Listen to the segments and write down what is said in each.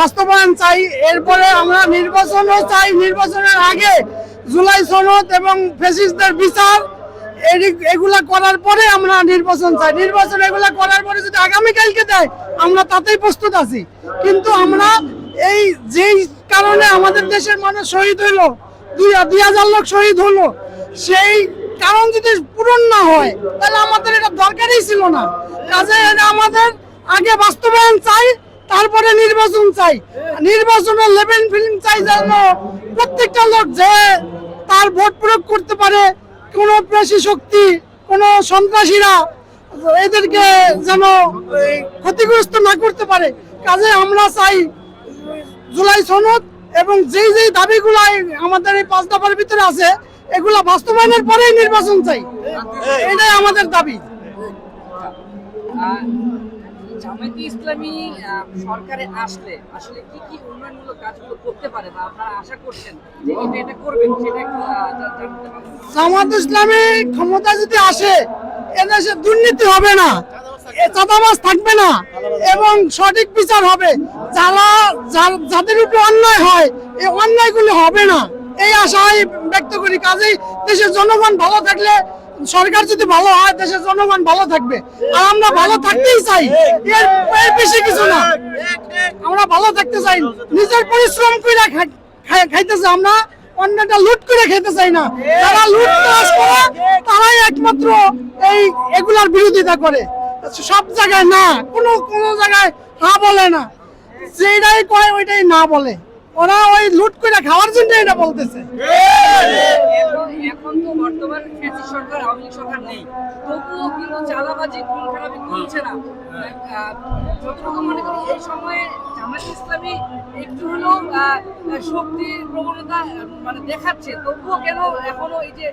বাস্তবায়ন চাই, এরপরে আমরা নির্বাচনও চাই। নির্বাচনের আগে জুলাই সনদ এবং ফেসিসদের বিচার এগুলা করার পরে আমরা নির্বাচন চাই। নির্বাচন এগুলা করার পরে যদি আগামীকালকে দেয়, আমরা তাতেই প্রস্তুত আছি। কিন্তু আমরা এই যেই কারণে আমাদের দেশের মানুষ শহীদ হইল, দুই দুই হাজার লোক শহীদ হলো, সেই কারণ যদি পূরণ না হয়, তাহলে আমাদের এটা দরকারই ছিল না। কাজে আমাদের আগে বাস্তবায়ন চাই তারপরে নির্বাচন চাই। নির্বাচনের লেভেল ফিলিং চাই যেন প্রত্যেকটা লোক যে তার ভোট প্রয়োগ করতে পারে, কোনো পেশি শক্তি, কোনো সন্ত্রাসীরা এদেরকে যেন ক্ষতিগ্রস্ত না করতে পারে। কাজে আমরা চাই জুলাই সনদ এবং যেই যেই দাবিগুলো আমাদের এই পাঁচ দফার ভিতরে আছে, এগুলা বাস্তবায়নের পরেই নির্বাচন চাই। এটাই আমাদের দাবি। জামায়াতে ইসলামী সরকারে আসলে আসলে কি কি উন্নয়নমূলক কাজগুলো করতে পারে বা আপনারা আশা করছেন যে এটা এটা করবেন, সেটা ইসলামী ক্ষমতা যদি আসে, এদেশে দুর্নীতি হবে না চাঁদাবাজ থাকবে না, এবং সঠিক বিচার হবে। যারা যাদের উপরে অন্যায় হয়, এই অন্যায়গুলি হবে না। এই আশাই ব্যক্ত করি, কাজেই দেশের জনগণ ভালো থাকলে সরকার যদি ভালো হয়, দেশের জনগণ ভালো থাকবে। আর আমরা ভালো থাকতেই চাই। এর বেশি কিছু না। আমরা ভালো থাকতে চাই। নিজের পরিশ্রম করে খাই- খাই- খাইতেছে আমরা। অন্যটা লুট করে খেতে চাই না। যারা লুট তরাজ করে, তারাই একমাত্র এই এগুলার বিরোধিতা করে। সব জায়গায় না। কোনো কোনো জায়গায় হা বলে না। যেটাই কয়, ওইটাই না বলে। ওরা ওই লুট করে খাওয়ার জন্য এটা বলতেছে। এখন তো বর্তমান ফ্যাসিস্ট সরকার আওয়ামী লীগ সরকার নেই। তবুও কিন্তু চাঁদাবাজি খুন খারাপি কমছে না যতটুকু মনে করি এই সময়ে জামায়াত ইসলামী একটু হলেও শক্তির প্রবণতা মানে দেখাচ্ছে। তবুও কেন এখনও এই যে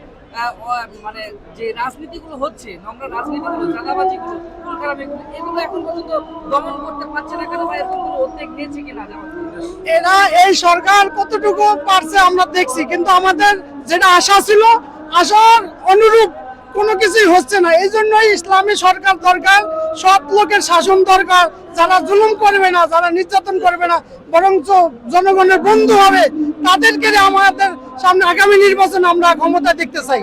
মানে যে রাজনীতিগুলো হচ্ছে নোংরা রাজনীতিগুলো চাঁদাবাজিগুলো খুন খারাপিগুলো এগুলো এখন পর্যন্ত দমন করতে পারছে না কেন এরকম কোনো উদ্যোগ নিয়েছে কিনা জামাত এরা এই সরকার কতটুকু পারছে আমরা দেখছি কিন্তু আমাদের যেটা আশা ছিল, আশার অনুরূপ কোনো কিছুই হচ্ছে না। এই জন্যই ইসলামী সরকার দরকার, সৎ লোকের শাসন দরকার। যারা জুলুম করবে না, যারা নির্যাতন করবে না বরং জনগণের বন্ধু হবে, তাদেরকে আমাদের সামনে আগামী নির্বাচন আমরা ক্ষমতা দেখতে চাই।